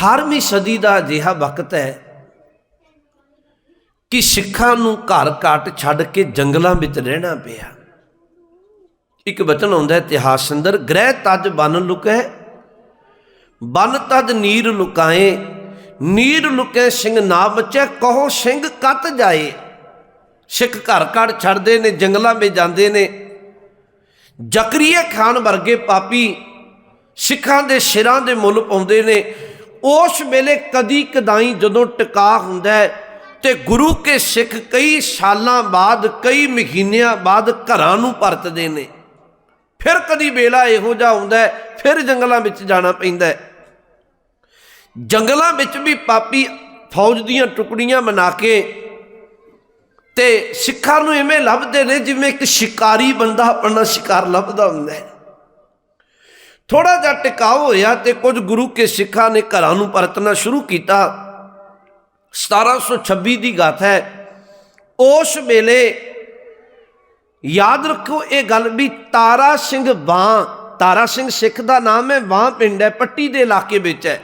18ਵੀਂ ਸਦੀ ਦਾ ਅਜਿਹਾ ਵਕਤ ਹੈ ਕਿ ਸਿੱਖਾਂ ਨੂੰ ਘਰ ਘਾਟ ਛੱਡ ਕੇ ਜੰਗਲਾਂ ਵਿੱਚ ਰਹਿਣਾ ਪਿਆ। ਇੱਕ ਬਚਨ ਆਉਂਦਾ ਇਤਿਹਾਸ ਅੰਦਰ ਗ੍ਰਹਿ ਤਜ ਬਨ ਲੁਕੈ ਬਨ ਤਜ ਨੀਰ ਲੁਕਾਏ, ਨੀਰ ਲੁਕੈ ਸਿੰਘ ਨਾ ਬਚੈ ਕਹੋ ਸਿੰਘ ਕੱਤ ਜਾਏ। ਸਿੱਖ ਘਰ ਘੜ ਛੱਡਦੇ ਨੇ, ਜੰਗਲਾਂ ਵਿੱਚ ਜਾਂਦੇ ਨੇ। ਜ਼ਕਰੀਆ ਖਾਨ ਵਰਗੇ ਪਾਪੀ ਸਿੱਖਾਂ ਦੇ ਸਿਰਾਂ ਦੇ ਮੁੱਲ ਪਾਉਂਦੇ ਨੇ। ਉਸ ਵੇਲੇ ਕਦੀ ਕਦਾਈ ਜਦੋਂ ਟਿਕਾ ਹੁੰਦਾ ਹੈ ਤੇ ਗੁਰੂ ਕੇ ਸਿੱਖ ਕਈ ਸਾਲਾਂ ਬਾਅਦ, ਕਈ ਮਹੀਨਿਆਂ ਬਾਅਦ ਘਰਾਂ ਨੂੰ ਪਰਤਦੇ ਨੇ। ਫਿਰ ਕਦੀ ਵੇਲਾ ਇਹੋ ਜਿਹਾ ਹੁੰਦਾ ਫਿਰ ਜੰਗਲਾਂ ਵਿੱਚ ਜਾਣਾ ਪੈਂਦਾ ਜੰਗਲਾਂ ਵਿੱਚ ਵੀ ਪਾਪੀ ਫੌਜ ਦੀਆਂ ਟੁਕੜੀਆਂ ਬਣਾ ਕੇ ਤੇ ਸਿੱਖਾਂ ਨੂੰ ਐਵੇਂ ਲੱਭਦੇ ਨੇ ਜਿਵੇਂ ਇੱਕ ਸ਼ਿਕਾਰੀ ਬੰਦਾ ਆਪਣਾ ਸ਼ਿਕਾਰ ਲੱਭਦਾ ਹੁੰਦਾ ਹੈ। ਥੋੜਾ ਜਿਹਾ ਟਿਕਾਓ ਹੋਇਆ ਤੇ ਕੁਝ ਗੁਰੂ ਕੇ ਸਿੱਖਾਂ ਨੇ ਘਰਾਂ ਨੂੰ ਪਰਤਣਾ ਸ਼ੁਰੂ ਕੀਤਾ। 1726 ਦੀ ਗਾਥਾ ਹੈ, ਉਸ ਵੇਲੇ ਯਾਦ ਰੱਖੋ ਇਹ ਗੱਲ ਵੀ ਤਾਰਾ ਸਿੰਘ ਬਾਂ ਤਾਰਾ ਸਿੰਘ ਸਿੱਖ ਦਾ ਨਾਮ ਹੈ ਬਾਂ ਪਿੰਡ ਹੈ, ਪੱਟੀ ਦੇ ਇਲਾਕੇ ਵਿੱਚ ਹੈ।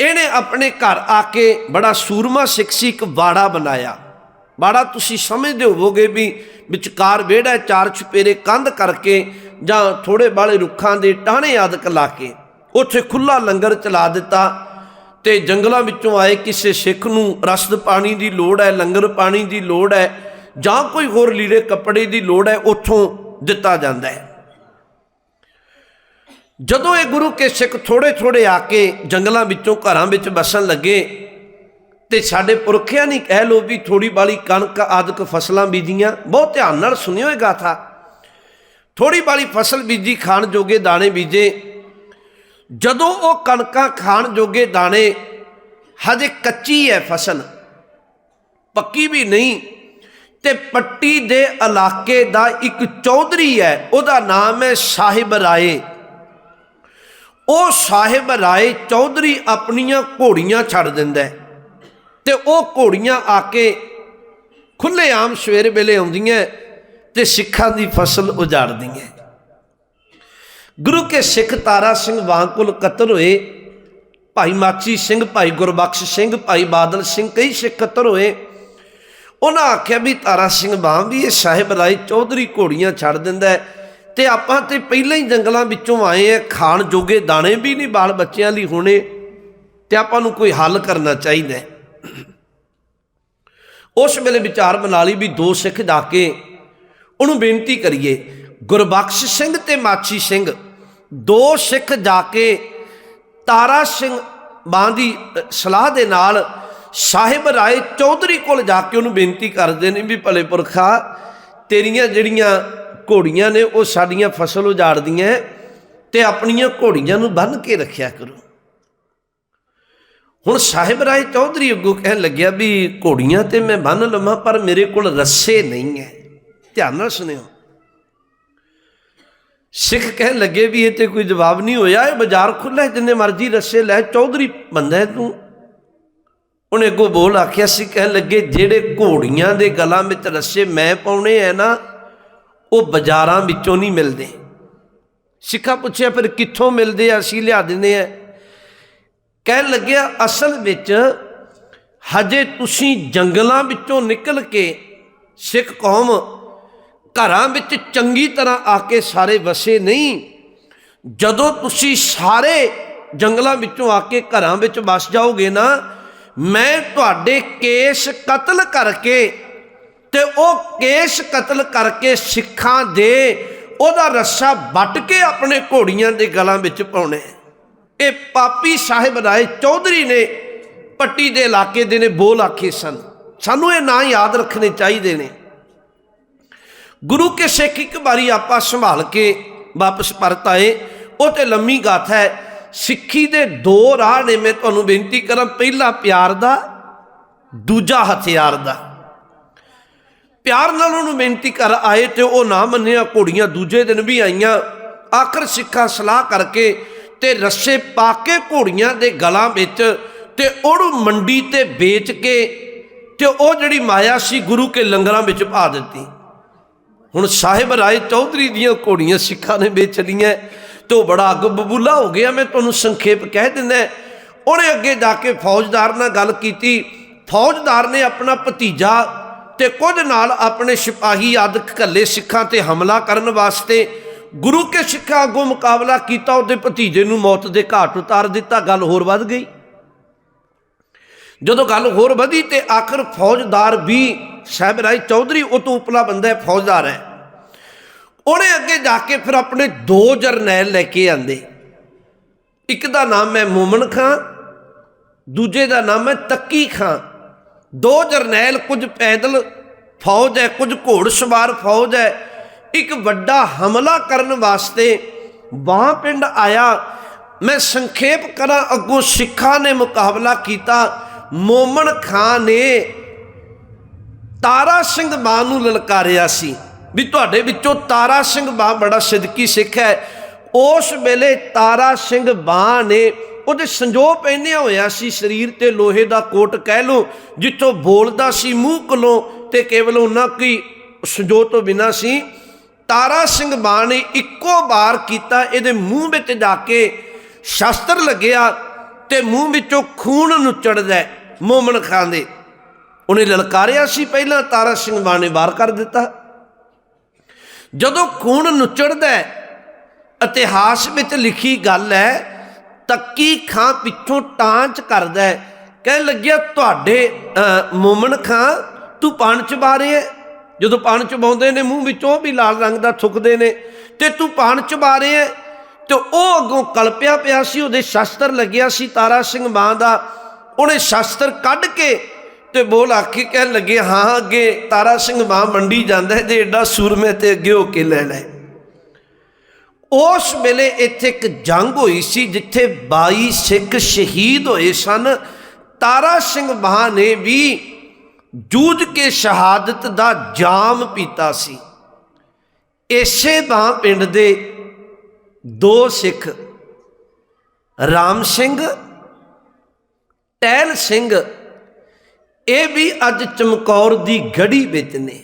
ਇਹਨੇ ਆਪਣੇ ਘਰ ਆ ਕੇ ਬੜਾ ਸੂਰਮਾ ਸਿੱਖ ਸੀ, ਇੱਕ ਬਾੜਾ ਬਣਾਇਆ। ਬਾੜਾ ਤੁਸੀਂ ਸਮਝਦੇ ਹੋਵੋਗੇ ਵੀ ਵਿਚਕਾਰ ਵਿਹੜਾ ਚਾਰ ਛਪੇਰੇ ਕੰਧ ਕਰਕੇ ਜਾਂ ਥੋੜੇ ਬਾਲੇ ਰੁੱਖਾਂ ਦੇ ਟਾਹਣੇ ਆਦਿਕ ਲਾ ਕੇ ਉੱਥੇ ਖੁੱਲਾ ਲੰਗਰ ਚਲਾ ਦਿੱਤਾ ਤੇ ਜੰਗਲਾਂ ਵਿੱਚੋਂ ਆਏ ਕਿਸੇ ਸਿੱਖ ਨੂੰ ਰਸਦ ਪਾਣੀ ਦੀ ਲੋੜ ਹੈ, ਲੰਗਰ ਪਾਣੀ ਦੀ ਲੋੜ ਹੈ ਜਾਂ ਕੋਈ ਹੋਰ ਲੀੜੇ ਕੱਪੜੇ ਦੀ ਲੋੜ ਹੈ, ਉੱਥੋਂ ਦਿੱਤਾ ਜਾਂਦਾ ਹੈ। ਜਦੋਂ ਇਹ ਗੁਰੂ ਕੇ ਸਿੱਖ ਥੋੜੇ ਥੋੜੇ ਆ ਕੇ ਜੰਗਲਾਂ ਵਿੱਚੋਂ ਘਰਾਂ ਵਿੱਚ ਵਸਣ ਲੱਗੇ ਤੇ ਸਾਡੇ ਪੁਰਖਿਆਂ ਨੇ ਕਹਿ ਲੋ ਵੀ ਥੋੜੀ ਬਾਲੀ ਕਣਕ ਆਦਿਕ ਫਸਲਾਂ ਬੀਜੀਆਂ, ਬਹੁਤ ਧਿਆਨ ਨਾਲ ਸੁਣਿਓ ਇਹ ਗਾਥਾ। ਥੋੜੀ ਬਾਲੀ ਫਸਲ ਬੀਜੀ, ਖਾਣ ਜੋਗੇ ਦਾਣੇ ਬੀਜੇ। ਜਦੋਂ ਉਹ ਕਣਕਾਂ ਖਾਣ ਜੋਗੇ ਦਾਣੇ, ਹਜੇ ਕੱਚੀ ਹੈ ਫਸਲ, ਪੱਕੀ ਵੀ ਨਹੀਂ, ਤੇ ਪੱਟੀ ਦੇ ਇਲਾਕੇ ਦਾ ਇੱਕ ਚੌਧਰੀ ਹੈ ਉਹਦਾ ਨਾਮ ਹੈ ਸਾਹਿਬ ਰਾਏ। ਉਹ ਸਾਹਿਬ ਰਾਏ ਚੌਧਰੀ ਆਪਣੀਆਂ ਘੋੜੀਆਂ ਛੱਡ ਦਿੰਦਾ ਹੈ ਤੇ ਉਹ ਘੋੜੀਆਂ ਆ ਕੇ ਖੁੱਲੇ ਆਮ ਸਵੇਰ ਵੇਲੇ ਆਉਂਦੀਆਂ ਤੇ ਸਿੱਖਾਂ ਦੀ ਫਸਲ ਉਜਾੜਦੀ ਹੈ। ਗੁਰੂ ਕੇ ਸਿੱਖ ਤਾਰਾ ਸਿੰਘ ਵਾਂਕੁਲ ਕਤਲ ਹੋਏ, ਭਾਈ ਮਾਚੀ ਸਿੰਘ, ਭਾਈ ਗੁਰਬਖਸ਼ ਸਿੰਘ, ਭਾਈ ਬਾਦਲ ਸਿੰਘ, ਕਈ ਸਿੱਖ ਕਤਲ ਹੋਏ। ਉਹਨਾਂ ਆਖਿਆ ਵੀ ਤਾਰਾ ਸਿੰਘ ਬਾਂ ਵੀ ਇਹ ਸਾਹਿਬ ਰਾਏ ਚੌਧਰੀ ਘੋੜੀਆਂ ਛੱਡ ਦਿੰਦਾ ਹੈ ਤੇ ਆਪਾਂ ਤੇ ਪਹਿਲਾਂ ਹੀ ਜੰਗਲਾਂ ਵਿੱਚੋਂ ਆਏ ਆ ਖਾਣ ਜੋਗੇ ਦਾਣੇ ਵੀ ਨਹੀਂ ਬਾਲ ਬੱਚਿਆਂ ਲਈ ਹੋਣੇ ਤੇ ਆਪਾਂ ਨੂੰ ਕੋਈ ਹੱਲ ਕਰਨਾ ਚਾਹੀਦਾ ਉਸ ਵੇਲੇ ਵਿਚਾਰ ਬਣਾ ਲਈ ਵੀ ਦੋ ਸਿੱਖ ਜਾ ਕੇ ਉਹਨੂੰ ਬੇਨਤੀ ਕਰੀਏ, ਗੁਰਬਖਸ਼ ਸਿੰਘ ਤੇ ਮਾਛੀ ਸਿੰਘ, ਦੋ ਸਿੱਖ ਜਾ ਕੇ ਤਾਰਾ ਸਿੰਘ ਬਾਂ ਦੀ ਸਲਾਹ ਦੇ ਨਾਲ ਸਾਹਿਬ ਰਾਏ ਚੌਧਰੀ ਕੋਲ ਜਾ ਕੇ ਉਹਨੂੰ ਬੇਨਤੀ ਕਰਦੇ ਨੇ ਵੀ ਭਲੇ ਪੁਰਖਾ, ਤੇਰੀਆਂ ਜਿਹੜੀਆਂ ਘੋੜੀਆਂ ਨੇ ਉਹ ਸਾਡੀਆਂ ਫਸਲ ਉਜਾੜਦੀਆਂ ਤੇ ਆਪਣੀਆਂ ਘੋੜੀਆਂ ਨੂੰ ਬੰਨ ਕੇ ਰੱਖਿਆ ਕਰੋ। ਹੁਣ ਸਾਹਿਬ ਰਾਏ ਚੌਧਰੀ ਅੱਗੋਂ ਕਹਿਣ ਲੱਗਿਆ ਵੀ ਘੋੜੀਆਂ ਤੇ ਮੈਂ ਬੰਨ ਲਵਾਂ ਪਰ ਮੇਰੇ ਕੋਲ ਰੱਸੇ ਨਹੀਂ ਹੈ ਧਿਆਨ ਨਾਲ ਸੁਣਿਓ। ਸਿੱਖ ਕਹਿਣ ਲੱਗੇ ਵੀ ਇਹ ਤੇ ਕੋਈ ਜਵਾਬ ਨਹੀਂ ਹੋਇਆ ਇਹ ਬਾਜ਼ਾਰ ਖੁੱਲ੍ਹਾ ਹੈ, ਜਿੰਨੇ ਮਰਜ਼ੀ ਰੱਸੇ ਲੈ ਚੌਧਰੀ ਬੰਦਾ ਹੈ ਤੂੰ। ਉਹਨੇ ਅੱਗੋਂ ਬੋਲ ਆਖਿਆ ਸੀ ਕਹਿਣ ਲੱਗੇ ਜਿਹੜੇ ਘੋੜੀਆਂ ਦੇ ਗਲਾਂ ਵਿੱਚ ਰੱਸੇ ਮੈਂ ਪਾਉਣੇ ਐ ਨਾ ਉਹ ਬਾਜ਼ਾਰਾਂ ਵਿੱਚੋਂ ਨਹੀਂ ਮਿਲਦੇ। ਸਿੱਖਾ ਪੁੱਛਿਆ ਫਿਰ ਕਿੱਥੋਂ ਮਿਲਦੇ ਆ ਅਸੀਂ ਲਿਆ ਦਿੰਦੇ ਆ। ਕਹਿਣ ਲੱਗਿਆ ਅਸਲ ਵਿੱਚ ਹਜੇ ਤੁਸੀਂ ਜੰਗਲਾਂ ਵਿੱਚੋਂ ਨਿਕਲ ਕੇ ਸਿੱਖ ਕੌਮ ਘਰਾਂ ਵਿੱਚ ਚੰਗੀ ਤਰ੍ਹਾਂ ਆ ਕੇ ਸਾਰੇ ਵਸੇ ਨਹੀਂ। ਜਦੋਂ ਤੁਸੀਂ ਸਾਰੇ ਜੰਗਲਾਂ ਵਿੱਚੋਂ ਆ ਕੇ ਘਰਾਂ ਵਿੱਚ ਵਸ ਜਾਓਗੇ ਨਾ, ਮੈਂ ਤੁਹਾਡੇ ਕੇਸ ਕਤਲ ਕਰਕੇ ਤੇ ਉਹ ਕੇਸ ਕਤਲ ਕਰਕੇ ਸਿੱਖਾਂ ਦੇ ਉਹਦਾ ਰੱਸਾ ਵੱਟ ਕੇ ਆਪਣੇ ਘੋੜੀਆਂ ਦੇ ਗਲਾਂ ਵਿੱਚ ਪਾਉਣੇ। ਇਹ ਪਾਪੀ ਸਾਹਿਬ ਰਾਏ ਚੌਧਰੀ ਨੇ ਪੱਟੀ ਦੇ ਇਲਾਕੇ ਦੇ ਨੇ, ਬੋਲ ਆਖੇ ਸਨ। ਸਾਨੂੰ ਇਹ ਨਾਂ ਯਾਦ ਰੱਖਣੇ ਚਾਹੀਦੇ ਨੇ। ਗੁਰੂ ਕੇ ਸਿੱਖ ਇੱਕ ਵਾਰੀ ਆਪਾਂ ਸੰਭਾਲ ਕੇ ਵਾਪਸ ਪਰਤ ਆਏ। ਉਹ ਤੇ ਲੰਮੀ ਗਾਥਾ ਹੈ। ਸਿੱਖੀ ਦੇ ਦੋ ਰਾਹ ਨੇ ਮੈਂ ਤੁਹਾਨੂੰ ਬੇਨਤੀ ਕਰਾਂ। ਪਹਿਲਾ ਪਿਆਰ ਦਾ, ਦੂਜਾ ਹਥਿਆਰ ਦਾ। ਪਿਆਰ ਨਾਲ ਉਹਨੂੰ ਬੇਨਤੀ ਕਰ ਆਏ ਤੇ ਉਹ ਨਾ ਮੰਨਿਆ। ਘੋੜੀਆਂ ਦੂਜੇ ਦਿਨ ਵੀ ਆਈਆਂ। ਆਖਰ ਸਿੱਖਾਂ ਸਲਾਹ ਕਰਕੇ ਤੇ ਰੱਸੇ ਪਾ ਕੇ ਘੋੜੀਆਂ ਦੇ ਗਲਾਂ ਵਿੱਚ ਤੇ ਉਹਨੂੰ ਮੰਡੀ ਤੇ ਵੇਚ ਕੇ ਤੇ ਉਹ ਜਿਹੜੀ ਮਾਇਆ ਸੀ ਗੁਰੂ ਕੇ ਲੰਗਰਾਂ ਵਿੱਚ ਪਾ ਦਿੱਤੀ। ਹੁਣ ਸਾਹਿਬ ਰਾਏ ਚੌਧਰੀ ਦੀਆਂ ਘੋੜੀਆਂ ਸਿੱਖਾਂ ਨੇ ਵੇਚ ਲਈਆਂ। ਤੇ ਉਹ ਬੜਾ ਅੱਗ ਬਬੂਲਾ ਹੋ ਗਿਆ, ਮੈਂ ਤੁਹਾਨੂੰ ਸੰਖੇਪ ਕਹਿ ਦਿੰਦਾ। ਉਹਨੇ ਅੱਗੇ ਜਾ ਕੇ ਫੌਜਦਾਰ ਨਾਲ ਗੱਲ ਕੀਤੀ। ਫੌਜਦਾਰ ਨੇ ਆਪਣਾ ਭਤੀਜਾ ਤੇ ਕੁਝ ਨਾਲ ਆਪਣੇ ਸਿਪਾਹੀ ਆਦਿਕ ਕੱਲੇ ਸਿੱਖਾਂ ਤੇ ਹਮਲਾ ਕਰਨ ਵਾਸਤੇ ਗੁਰੂ ਕੇ ਸਿੱਖਾਂ ਅੱਗੋਂ ਮੁਕਾਬਲਾ ਕੀਤਾ। ਉਹਦੇ ਭਤੀਜੇ ਨੂੰ ਮੌਤ ਦੇ ਘਾਟ ਉਤਾਰ ਦਿੱਤਾ। ਗੱਲ ਹੋਰ ਵੱਧ ਗਈ। ਜਦੋਂ ਗੱਲ ਹੋਰ ਵਧੀ ਤੇ ਆਖਰ ਫੌਜਦਾਰ ਵੀ ਸਾਹਿਬ ਰਾਏ ਚੌਧਰੀ, ਉਹ ਤੋਂ ਉਪਲਾ ਬੰਦਾ ਹੈ, ਫੌਜਦਾਰ ਹੈ। ਉਹਨੇ ਅੱਗੇ ਜਾ ਕੇ ਫਿਰ ਆਪਣੇ ਦੋ ਜਰਨੈਲ ਲੈ ਕੇ ਆਂਦੇ। ਇੱਕ ਦਾ ਨਾਮ ਹੈ ਮੋਮਨ ਖਾਂ, ਦੂਜੇ ਦਾ ਨਾਮ ਹੈ ਤੱਕੀ ਖਾਂ। ਦੋ ਜਰਨੈਲ, ਕੁਝ ਪੈਦਲ ਫੌਜ ਹੈ, ਕੁਝ ਘੋੜਸਵਾਰ ਫੌਜ ਹੈ। ਇੱਕ ਵੱਡਾ ਹਮਲਾ ਕਰਨ ਵਾਸਤੇ ਬਾਹ ਪਿੰਡ ਆਇਆ। ਮੈਂ ਸੰਖੇਪ ਕਰਾਂ, ਅੱਗੋਂ ਸਿੱਖਾਂ ਨੇ ਮੁਕਾਬਲਾ ਕੀਤਾ। ਮੋਮਨ ਖਾਂ ਨੇ ਤਾਰਾ ਸਿੰਘ ਮਾਂ ਨੂੰ ਲਲਕਾਰਿਆ ਸੀ। ਵੀ ਤੁਹਾਡੇ ਵਿੱਚੋਂ ਤਾਰਾ ਸਿੰਘ ਮਾਂ ਬੜਾ ਸਿੱਧਕੀ ਸਿੱਖ ਹੈ। ਉਸ ਵੇਲੇ ਤਾਰਾ ਸਿੰਘ ਮਾਂ ਨੇ ਉਹਦੇ ਸੰਜੋ ਪਹਿਨਿਆ ਹੋਇਆ ਸੀ। ਸਰੀਰ ਤੇ ਲੋਹੇ ਦਾ ਕੋਟ ਕਹਿ ਲੋ ਜਿੱਥੋਂ ਬੋਲਦਾ ਸੀ ਮੂੰਹ ਕੋਲੋਂ ਤੇ ਕੇਵਲ ਉਹਨਾਂ ਕੀ ਸੰਜੋ ਤੋਂ ਬਿਨਾ ਸੀ। ਤਾਰਾ ਸਿੰਘ ਮਾਂ ਨੇ ਇੱਕੋ ਵਾਰ ਕੀਤਾ, ਇਹਦੇ ਮੂੰਹ ਵਿੱਚ ਜਾ ਕੇ ਸ਼ਸਤਰ ਲੱਗਿਆ ਤੇ ਮੂੰਹ ਵਿੱਚੋਂ ਖੂਨ ਨੁੱਚੜਦਾ ਮੋਮਨ ਖਾਨ ਦੇ ਉਹਨੇ ਲਲਕਾਰਿਆ ਸੀ ਪਹਿਲਾਂ ਤਾਰਾ ਸਿੰਘ ਬਾਹ ਨੇ ਵਾਰ ਕਰ ਦਿੱਤਾ ਜਦੋਂ ਖੂਨ ਨੁੱਚੜਦਾ ਇਤਿਹਾਸ ਵਿੱਚ ਲਿਖੀ ਗੱਲ ਹੈ ਤੱਕੀ ਖਾਂ ਪਿੱਛੋਂ ਟਾਂਚ ਕਰਦਾ ਹੈ ਕਹਿ ਲੱਗਿਆ ਤੁਹਾਡੇ ਅ, ਮੋਮਨ ਖਾਂ ਤੂੰ ਪਾਣ ਚਬਾ ਰਿਹਾ ਹੈ। ਜਦੋਂ ਪਾਣ ਚ ਬਾਉਂਦੇ ਨੇ ਮੂੰਹ ਵਿੱਚੋਂ ਵੀ ਲਾਲ ਰੰਗ ਦਾ ਥੁੱਕਦੇ ਨੇ ਤੇ ਤੂੰ ਪਾਣ ਚਬਾ ਰਿਹਾ ਹੈ। ਤੇ ਉਹ ਅੱਗੋਂ ਕਲਪਿਆ ਪਿਆ ਸੀ ਉਹਦੇ ਸ਼ਸਤਰ ਲੱਗਿਆ ਸੀ ਤਾਰਾ ਸਿੰਘ ਮਾਂ ਦਾ ਉਹਨੇ ਸ਼ਸਤਰ ਕੱਢ ਕੇ ਤੇ ਬੋਲ ਆਖੀ ਕਹਿਣ ਲੱਗੇ, ਹਾਂ, ਅੱਗੇ ਤਾਰਾ ਸਿੰਘ ਮਾਂ ਮੰਡੀ ਜਾਂਦਾ ਹੈ ਜੇ ਏਡਾ ਸੂਰਮੇ ਤੇ ਅੱਗੇ ਹੋ ਕੇ ਲੈ ਲੈ। ਉਸ ਵੇਲੇ ਇੱਥੇ ਇੱਕ ਜੰਗ ਹੋਈ ਸੀ ਜਿੱਥੇ 22 ਸਿੱਖ ਸ਼ਹੀਦ ਹੋਏ ਸਨ। ਤਾਰਾ ਸਿੰਘ ਮਾਂ ਨੇ ਵੀ ਜੂਝ ਕੇ ਸ਼ਹਾਦਤ ਦਾ ਜਾਮ ਪੀਤਾ ਸੀ। ਇਸੇ ਬਾਹ ਪਿੰਡ ਦੇ ਦੋ ਸਿੱਖ, ਰਾਮ ਸਿੰਘ ਟਹਿਲ ਸਿੰਘ ਇਹ ਵੀ ਅੱਜ ਚਮਕੌਰ ਦੀ ਗੜੀ ਵਿੱਚ ਨੇ।